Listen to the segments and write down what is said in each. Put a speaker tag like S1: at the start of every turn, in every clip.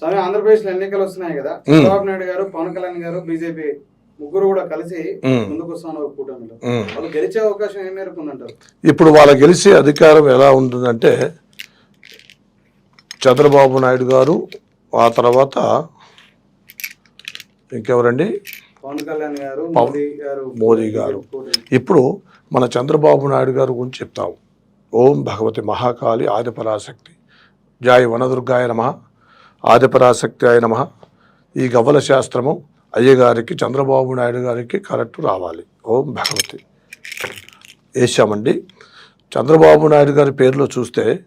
S1: సరే ఆంధ్రప్రదేశ్లో ఎన్నికలు వస్తున్నాయి కదా. చంద్రబాబు నాయుడు గారు పవన్ కళ్యాణ్ గారు బీజేపీ ముగ్గురు కూడా కలిసి. ముందుకు వస్తున్నారు కూటమిలో. వాళ్ళు గెలిచే అవకాశం ఏ మేరకు ఉందంటారు?
S2: ఇప్పుడు వాళ్ళ గెలిచే అధికారం ఎలా ఉంటుందంటే చంద్రబాబు నాయుడు గారు ఆ తర్వాత ఇంకెవరండి?
S1: పవన్ కళ్యాణ్ గారు మోదీ గారు
S2: మోదీ గారు. ఇప్పుడు మన చంద్రబాబు నాయుడు గారి గురించి చెప్తాం. ఓం భగవతి మహాకాళి ఆదిపరాశక్తి. జాయి వనదుర్గాయ నమ. ఆదిపరాశక్తి ఆయన నమ. ఈ గవ్వల శాస్త్రము అయ్యగారికి చంద్రబాబు నాయుడు గారికి కరెక్ట్ రావాలి. ఓం భగవతి. వేసామండి చంద్రబాబు నాయుడు గారి పేరులో చూస్తే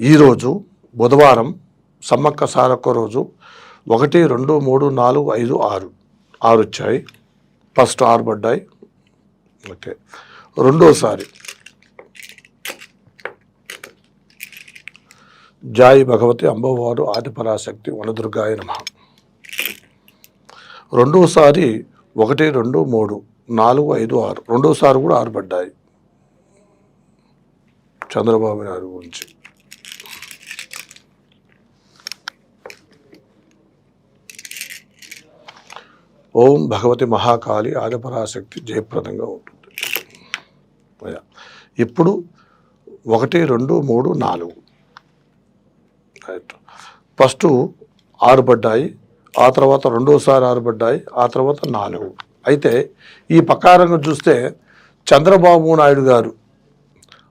S2: ఈరోజు బుధవారం సమ్మక్క సారక్క రోజు ఒకటి రెండు మూడు నాలుగు ఐదు ఆరు. ఆరు వచ్చాయి ఫస్ట్ ఆరు పడ్డాయి. ఓకే. రెండోసారి జాయి భగవతి అంబవారు ఆదిపరాశక్తి వనదుర్గాయ నమ. రెండోసారి ఒకటి రెండు మూడు నాలుగు ఐదు ఆరు. రెండోసారి కూడా ఆరు పడ్డాయి. చంద్రబాబు నాయుడు గురించి. ఓం భగవతి మహాకాళి ఆదిపరాశక్తి జయప్రదంగా ఉంటుంది. ఇప్పుడు ఒకటి రెండు మూడు నాలుగు. రైట్ ఫస్ట్ ఆరు పడ్డాయి ఆ తర్వాత రెండోసారి ఆరు పడ్డాయి ఆ తర్వాత నాలుగు. అయితే ఈ ప్రకారంగా చూస్తే చంద్రబాబు నాయుడు గారు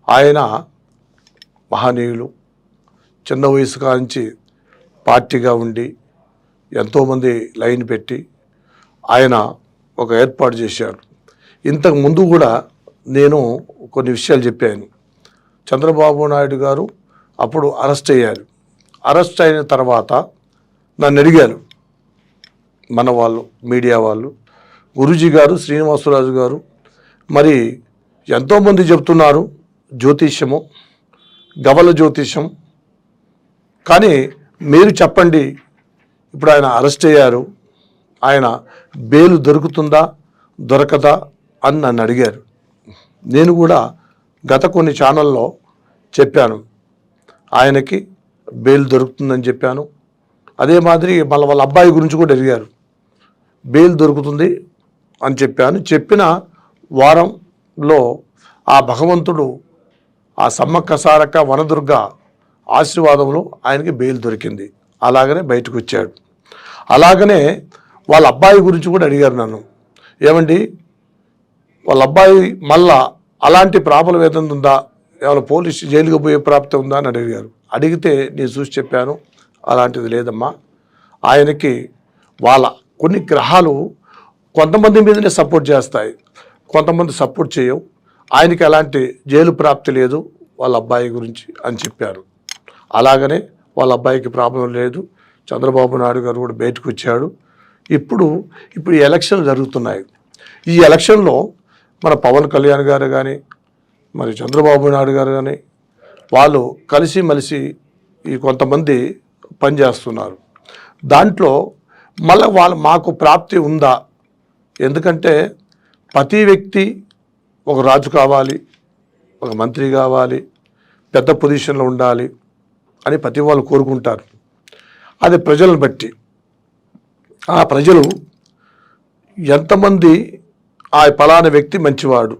S2: ఆయన మహనీయులు. చిన్న వయసు కాంచి పార్టీగా ఉండి ఎంతోమంది లైన్ పెట్టి ఆయన ఒక ఏర్పాటు చేశారు. ఇంతకు ముందు కూడా నేను కొన్ని విషయాలు చెప్పాను. చంద్రబాబు నాయుడు గారు అప్పుడు అరెస్ట్ అయ్యారు. అరెస్ట్ అయిన తర్వాత నన్ను అడిగారు. మన వాళ్ళు మీడియా వాళ్ళు గురూజీ గారు శ్రీనివాసరాజు గారు మరి ఎంతోమంది చెప్తున్నారు జ్యోతిష్యము గవల జ్యోతిష్యం. కానీ మీరు చెప్పండి ఇప్పుడు ఆయన అరెస్ట్ అయ్యారు ఆయన బెయిల్ దొరుకుతుందా దొరకదా అని నన్ను అడిగారు. నేను కూడా గత కొన్ని ఛానల్లో చెప్పాను. ఆయనకి బెయిల్ దొరుకుతుందని చెప్పాను. అదే మాదిరి మళ్ళీ వాళ్ళ అబ్బాయి గురించి కూడా అడిగారు. బెయిల్ దొరుకుతుంది అని చెప్పాను. చెప్పిన వారంలో ఆ భగవంతుడు ఆ సమ్మక్క సారక్క వనదుర్గ ఆశీర్వాదంలో ఆయనకి బెయిల్ దొరికింది. అలాగనే బయటకు వచ్చాడు. అలాగనే వాళ్ళ అబ్బాయి గురించి కూడా అడిగారు నన్ను. ఏమండి వాళ్ళ అబ్బాయి మళ్ళా అలాంటి ప్రాబ్లం ఏదైనా ఉందా? ఏమైనా పోలీస్ జైలుకి పోయే ప్రాప్తి ఉందా? అని అడిగారు. అడిగితే నేను చూసి చెప్పాను అలాంటిది లేదమ్మా. ఆయనకి వాళ్ళ కొన్ని గ్రహాలు కొంతమంది మీదనే సపోర్ట్ చేస్తాయి. కొంతమంది సపోర్ట్ చేయవు. ఆయనకి ఎలాంటి జైలు ప్రాప్తి లేదు వాళ్ళ అబ్బాయి గురించి అని చెప్పారు. అలాగనే వాళ్ళ అబ్బాయికి ప్రాబ్లం లేదు. చంద్రబాబు నాయుడు గారు కూడా బయటకు వచ్చాడు. ఇప్పుడు ఇప్పుడు ఎలక్షన్లు జరుగుతున్నాయి. ఈ ఎలక్షన్లో మన పవన్ కళ్యాణ్ గారు కానీ మరి చంద్రబాబు నాయుడు గారు కానీ వాళ్ళు కలిసి మలిసి ఈ కొంతమంది పనిచేస్తున్నారు. దాంట్లో మళ్ళీ వాళ్ళు మాకు ప్రాప్తి ఉందా? ఎందుకంటే ప్రతి వ్యక్తి ఒక రాజు కావాలి ఒక మంత్రి కావాలి పెద్ద పొజిషన్లో ఉండాలి అని ప్రతి వాళ్ళు కోరుకుంటారు. అది ప్రజలను బట్టి. ఆ ప్రజలు ఎంతమంది ఆ పలానా వ్యక్తి మంచివాడు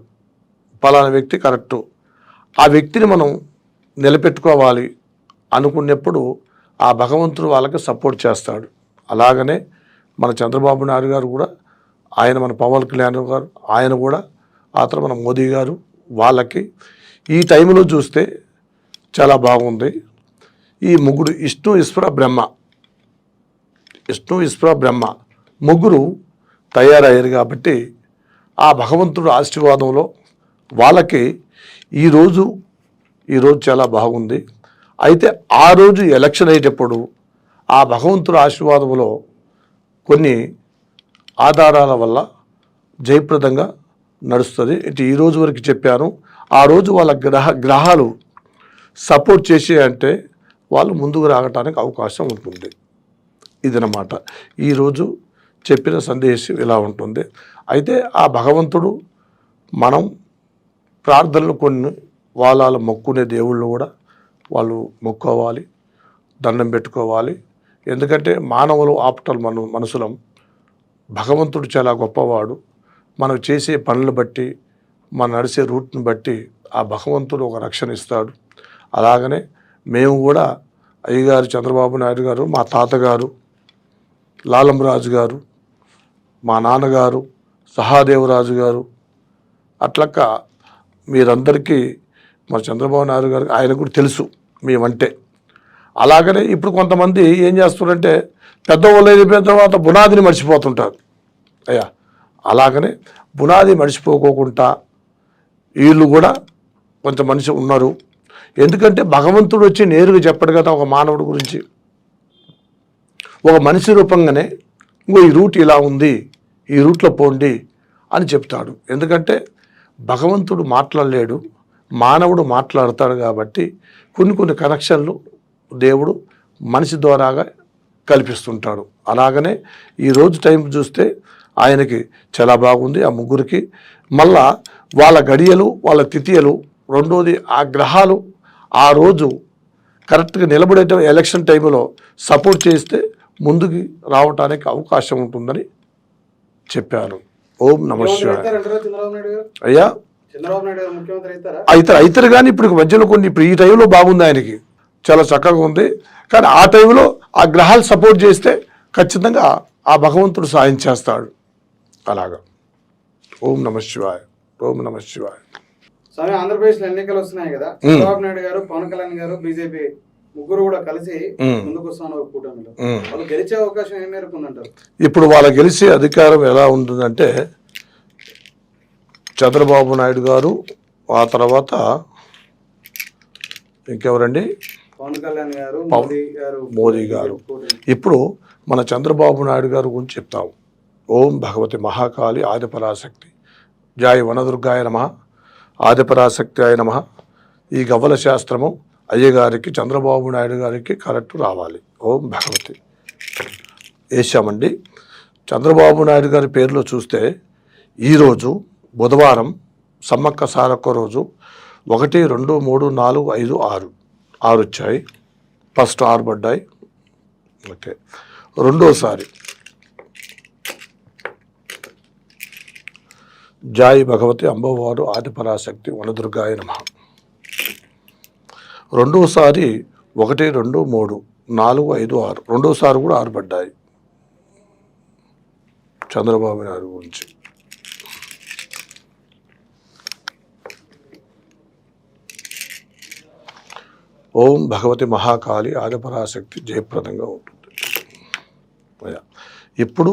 S2: పలానా వ్యక్తి కరెక్టు ఆ వ్యక్తిని మనం నిలబెట్టుకోవాలి అనుకున్నప్పుడు ఆ భగవంతుడు వాళ్ళకి సపోర్ట్ చేస్తాడు. అలాగనే మన చంద్రబాబు నాయుడు గారు కూడా ఆయన మన పవన్ కళ్యాణ్ గారు ఆయన కూడా ఆ తర్వాత మన మోదీ గారు వాళ్ళకి ఈ టైంలో చూస్తే చాలా బాగుంది. ఈ ముగ్గురు విష్ణు ఈశ్వర బ్రహ్మ విష్ణు ఈశ్వర బ్రహ్మ ముగ్గురు తయారయ్యారు కాబట్టి ఆ భగవంతుడు ఆశీర్వాదంలో వాళ్ళకి ఈరోజు ఈరోజు చాలా బాగుంది. అయితే ఆ రోజు ఎలక్షన్ అయ్యేటప్పుడు ఆ భగవంతుడు ఆశీర్వాదంలో కొన్ని ఆధారాల వల్ల జయప్రదంగా నడుస్తుంది. ఇటు ఈ రోజు వరకు చెప్పాను. ఆ రోజు వాళ్ళ గ్రహ గ్రహాలు సపోర్ట్ చేసి అంటే వాళ్ళు ముందుకు రావడానికి అవకాశం ఉంటుంది. ఇదనమాట ఈరోజు చెప్పిన సందేశం ఇలా ఉంటుంది. అయితే ఆ భగవంతుడు మనం ప్రార్థనలు కొన్ని వాళ్ళ వాళ్ళ మొక్కునే దేవుళ్ళు కూడా వాళ్ళు మొక్కోవాలి దండం పెట్టుకోవాలి. ఎందుకంటే మానవులు ఆప్టల్ మన మనసులం. భగవంతుడు చాలా గొప్పవాడు. మనం చేసే పనులు బట్టి మనం నడిచే రూట్ని బట్టి ఆ భగవంతుడు ఒక రక్షణ ఇస్తాడు. అలాగనే మేము కూడా అయ్యగారు చంద్రబాబు నాయుడు గారు మా తాతగారు లాలంరాజు గారు మా నాన్నగారు సహాదేవరాజు గారు అట్లక్క మీరందరికీ మన చంద్రబాబు నాయుడు గారు ఆయన కూడా తెలుసు మేమంటే. అలాగనే ఇప్పుడు కొంతమంది ఏం చేస్తున్నారంటే పెద్దవాళ్ళు అయిపోయిన తర్వాత బునాదిని మర్చిపోతుంటారు. అయ్యా అలాగనే బునాది మర్చిపోకోకుండా వీళ్ళు కూడా కొంత మనిషి ఉన్నారు. ఎందుకంటే భగవంతుడు వచ్చి నేరుగా చెప్పడు కదా ఒక మానవుడి గురించి. ఒక మనిషి రూపంగానే ఇంకో ఈ రూట్ ఇలా ఉంది ఈ రూట్లో పోండి అని చెప్తాడు. ఎందుకంటే భగవంతుడు మాట్లాడలేడు మానవుడు మాట్లాడతాడు కాబట్టి కొన్ని కొన్ని కనెక్షన్లు దేవుడు మనిషి ద్వారాగా కల్పిస్తుంటాడు. అలాగనే ఈరోజు టైం చూస్తే ఆయనకి చాలా బాగుంది ఆ ముగ్గురికి. మళ్ళా వాళ్ళ గడియలు వాళ్ళ తిథియలు రెండోది ఆ గ్రహాలు ఆ రోజు కరెక్ట్గా నిలబడే ఎలక్షన్ టైంలో సపోర్ట్ చేస్తే ముందుకి రావటానికి అవకాశం ఉంటుందని చెప్పాను ఓం నమ
S1: ముఖ్యమంత్రి
S2: శివాయ.
S1: అవుతారంటారా చంద్రబాబు నాయుడు గారు
S2: అయ్యా
S1: అవుతారా?
S2: అవుతారు కానీ ఇప్పుడు మధ్యలో కొన్ని ఇప్పుడు ఈ టైంలో బాగుంది ఆయనకి. చాలా చక్కగా ఉంది. కానీ ఆ టైంలో ఆ గ్రహాలు సపోర్ట్ చేస్తే ఖచ్చితంగా ఆ భగవంతుడు సాయం చేస్తాడు. అలాగా. ఓం నమ శివాయ. ఓం నమ శివాయ.
S1: స్వామి ఆంధ్రప్రదేశ్లో ఎన్నికలు వస్తున్నాయి కదా. చంద్రబాబు నాయుడు గారు పవన్ కళ్యాణ్ గారు బీజేపీ ముగ్గురు కూడా కలిసి. ముందుకు వస్తున్నారు కూటమిలో. వాళ్ళు గెలిచే అవకాశం ఏ మేరకు ఉందంటారు?
S2: ఇప్పుడు వాళ్ళ గెలిచే అధికారం ఎలా ఉంటుందంటే చంద్రబాబు నాయుడు గారు ఆ తర్వాత ఇంకెవరండి?
S1: పవన్ కళ్యాణ్ గారు మోదీ గారు.
S2: మోదీ గారు. ఇప్పుడు మన చంద్రబాబు నాయుడు గారి గురించి చెప్తాం. ఓం భగవతి మహాకాళి ఆదిపరాశక్తి. జాయి వనదుర్గాయ నమ. ఆదిపరాశక్తి అయ నమ. ఈ గవ్వల శాస్త్రము అయ్యగారికి చంద్రబాబు నాయుడు గారికి కరెక్ట్ రావాలి. ఓం భగవతి. వేసామండి చంద్రబాబు నాయుడు గారి పేరులో చూస్తే ఈరోజు బుధవారం సమ్మక్క సారక్క రోజు ఒకటి రెండు మూడు నాలుగు ఐదు ఆరు. ఆరు వచ్చాయి. ఫస్ట్ ఆరు పడ్డాయి. ఓకే. రెండోసారి జాయి భగవతి అంబవారు ఆదిపరాశక్తి వనదుర్గాయ నమ. రెండోసారి ఒకటి రెండు మూడు నాలుగు ఐదు ఆరు. రెండోసారి కూడా ఆరు పడ్డాయి. చంద్రబాబు నాయుడు గురించి. ఓం భగవతి మహాకాళి ఆదిపరాశక్తి జయప్రదంగా ఉంటుంది. ఇప్పుడు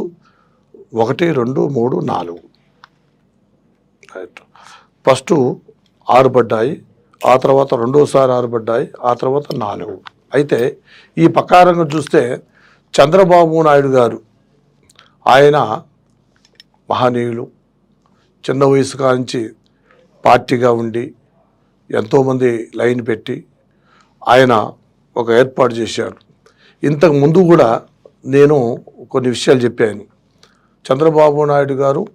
S2: ఒకటి రెండు మూడు నాలుగు. రైట్. ఫస్ట్ ఆరు పడ్డాయి ఆ తర్వాత రెండోసారి ఆరు పడ్డాయి ఆ తర్వాత నాలుగు. అయితే ఈ ప్రకారంగా చూస్తే చంద్రబాబు నాయుడు గారు ఆయన మహనీయులు. చిన్న వయసు కాంచి పార్టీగా ఉండి ఎంతోమంది లైన్ పెట్టి ఆయన ఒక ఏర్పాటు చేశారు. ఇంతకు ముందు కూడా నేను కొన్ని విషయాలు చెప్పాను. చంద్రబాబు నాయుడు గారు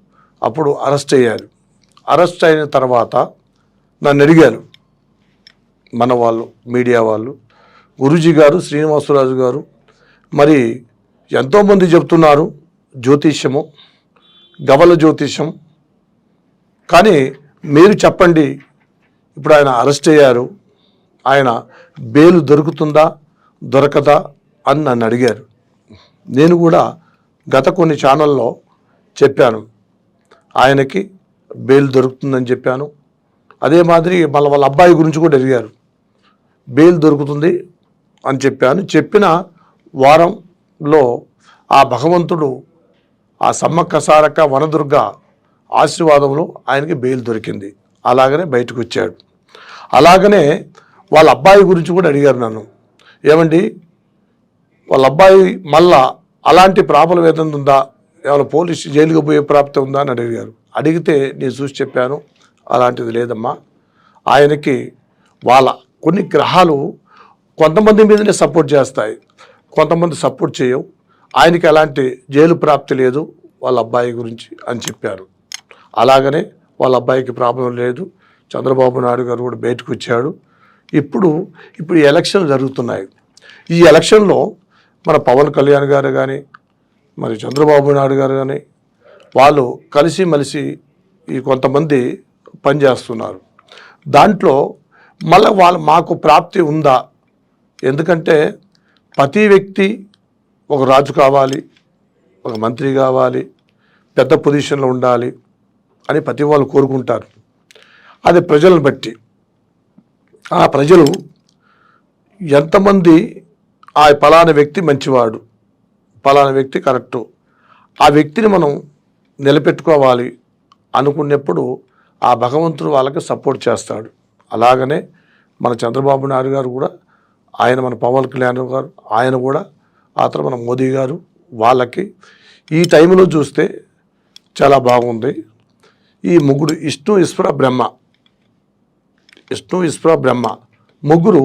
S2: అప్పుడు అరెస్ట్ అయ్యారు. అరెస్ట్ అయిన తర్వాత నన్ను అడిగారు. మన వాళ్ళు మీడియా వాళ్ళు గురూజీ గారు శ్రీనివాసరాజు గారు మరి ఎంతోమంది చెప్తున్నారు జ్యోతిష్యము గవల జ్యోతిష్యం. కానీ మీరు చెప్పండి ఇప్పుడు ఆయన అరెస్ట్ అయ్యారు. ఆయన బెయిల్ దొరుకుతుందా? దొరకదా? అని నన్ను అడిగారు. నేను కూడా గత కొన్ని ఛానల్లో చెప్పాను. ఆయనకి బెయిల్ దొరుకుతుందని చెప్పాను. అదే మాదిరి మళ్ళీ వాళ్ళ అబ్బాయి గురించి కూడా అడిగారు. బెయిల్ దొరుకుతుంది అని చెప్పాను. చెప్పిన వారంలో ఆ భగవంతుడు ఆ సమ్మక్క సారక్క వనదుర్గ ఆశీర్వాదంలో ఆయనకి బెయిల్ దొరికింది. అలాగనే బయటకు వచ్చాడు. అలాగనే వాళ్ళ అబ్బాయి గురించి కూడా అడిగారు నన్ను. ఏమండి? వాళ్ళ అబ్బాయి మళ్ళా అలాంటి ప్రాబ్లం ఏదైనా ఉందా? ఏమైనా పోలీస్ జైలుకి పోయే ప్రాప్తి ఉందా అని అడిగారు. అడిగితే నేను చూసి చెప్పాను అలాంటిది లేదమ్మా. ఆయనకి వాళ్ళ కొన్ని గ్రహాలు కొంతమంది మీదనే సపోర్ట్ చేస్తాయి. కొంతమంది సపోర్ట్ చేయవు. ఆయనకి ఎలాంటి జైలు ప్రాప్తి లేదు వాళ్ళ అబ్బాయి గురించి అని చెప్పారు. అలాగనే వాళ్ళ అబ్బాయికి ప్రాబ్లం లేదు. చంద్రబాబు నాయుడు గారు కూడా బయటకు వచ్చాడు. ఇప్పుడు ఇప్పుడు ఎలక్షన్లు జరుగుతున్నాయి. ఈ ఎలక్షన్లో మన పవన్ కళ్యాణ్ గారు కానీ మరి చంద్రబాబు నాయుడు గారు కానీ వాళ్ళు కలిసి మలిసి ఈ కొంతమంది పనిచేస్తున్నారు దాంట్లో మళ్ళీ వాళ్ళు మాకు ప్రాప్తి ఉందా? ఎందుకంటే ప్రతి వ్యక్తి ఒక రాజు కావాలి ఒక మంత్రి కావాలి పెద్ద పొజిషన్లో ఉండాలి అని ప్రతి వాళ్ళు కోరుకుంటారు. అది ప్రజలను బట్టి. ఆ ప్రజలు ఎంతమంది ఆ పలానా వ్యక్తి మంచివాడు పలానా వ్యక్తి కరెక్టు. ఆ వ్యక్తిని మనం నిలబెట్టుకోవాలి అనుకున్నప్పుడు ఆ భగవంతుడు వాళ్ళకి సపోర్ట్ చేస్తాడు. అలాగనే మన చంద్రబాబు నాయుడు గారు కూడా ఆయన మన పవన్ కళ్యాణ్ గారు ఆయన కూడా ఆ తర్వాత మన మోదీ గారు వాళ్ళకి ఈ టైంలో చూస్తే చాలా బాగుంది. ఈ ముగ్గురు విష్ణు ఈశ్వర బ్రహ్మ విష్ణు ఈశ్వర బ్రహ్మ ముగ్గురు